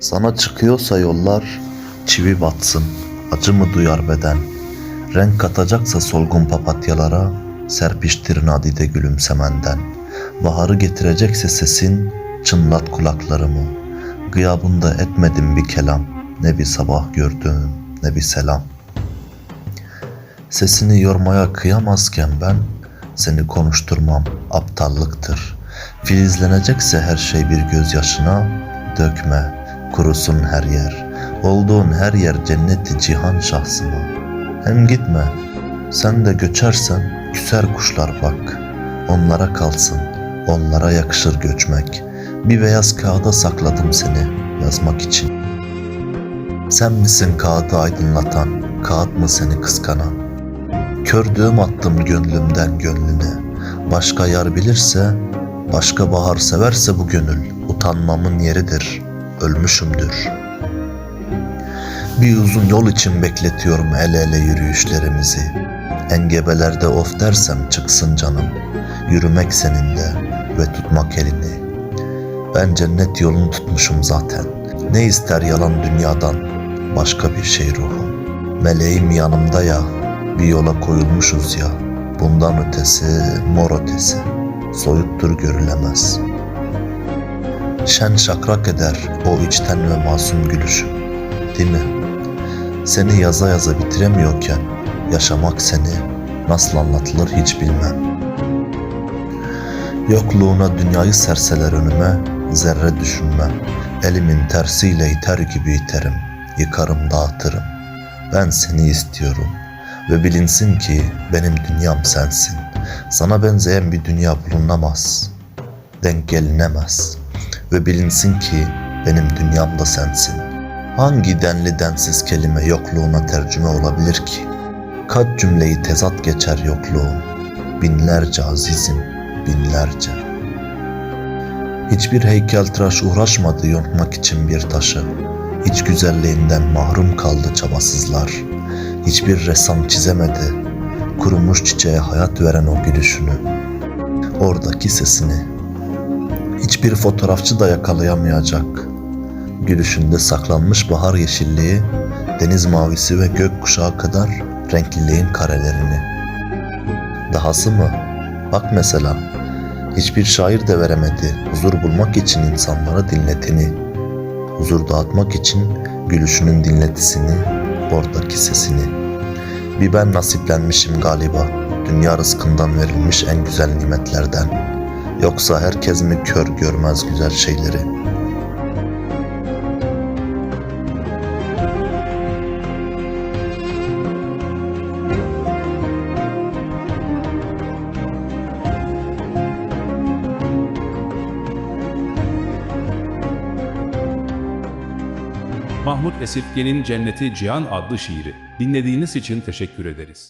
Sana çıkıyorsa yollar, çivi batsın, acı mı duyar beden? Renk katacaksa solgun papatyalara, serpiştir nadide gülümsemenden. Baharı getirecekse sesin, çınlat kulaklarımı. Gıyabında etmedim bir kelam, ne bir sabah gördüm, ne bir selam. Sesini yormaya kıyamazken ben, seni konuşturmam aptallıktır. Filizlenecekse her şey bir gözyaşına, dökme, kurusun her yer. Olduğun her yer cenneti cihan şahsıma. Hem gitme, sen de göçersen küser kuşlar bak. Onlara kalsın, onlara yakışır göçmek. Bir beyaz kağıda sakladım seni yazmak için. Sen misin kağıdı aydınlatan, kağıt mı seni kıskanan? Kördüğüm attım gönlümden gönlüne. Başka yar bilirse, başka bahar severse bu gönül utanmamın yeridir, ölmüşümdür. Bir uzun yol için bekletiyorum el ele yürüyüşlerimizi. Engebelerde of dersem çıksın canım. Yürümek seninle ve tutmak elini. Ben cennet yolunu tutmuşum zaten. Ne ister yalan dünyadan başka bir şey ruhum. Meleğim yanımda ya, bir yola koyulmuşuz ya. Bundan ötesi, mor ötesi, soyuttur görülemez. Şen şakrak eder o içten ve masum gülüşün, değil mi? Seni yaza yaza bitiremiyorken, yaşamak seni nasıl anlatılır hiç bilmem. Yokluğuna dünyayı serseler önüme, zerre düşünmem. Elimin tersiyle iter gibi iterim, yıkarım dağıtırım. Ben seni istiyorum ve bilinsin ki benim dünyam sensin. Sana benzeyen bir dünya bulunamaz, denk gelinemez. Ve bilinsin ki benim dünyam da sensin. Hangi denli densiz kelime yokluğuna tercüme olabilir ki? Kaç cümleyi tezat geçer yokluğun, binlerce azizim, binlerce. Hiçbir heykeltıraş uğraşmadı yontmak için bir taşı. Hiç güzelliğinden mahrum kaldı çabasızlar. Hiçbir ressam çizemedi. Kurumuş çiçeğe hayat veren o gülüşünü. Oradaki sesini. Hiçbir fotoğrafçı da yakalayamayacak. Gülüşünde saklanmış bahar yeşilliği, deniz mavisi ve gök kuşağı kadar renkliliğin karelerini. Dahası mı? Bak mesela, hiçbir şair de veremedi huzur bulmak için insanlara dinletini. Huzur dağıtmak için gülüşünün dinletisini, oradaki sesini. Bir ben nasiplenmişim galiba, dünya rızkından verilmiş en güzel nimetlerden. Yoksa herkes mi kör görmez güzel şeyleri? Mahmut Esirge'nin Cenneti Cihan adlı şiiri. Dinlediğiniz için teşekkür ederiz.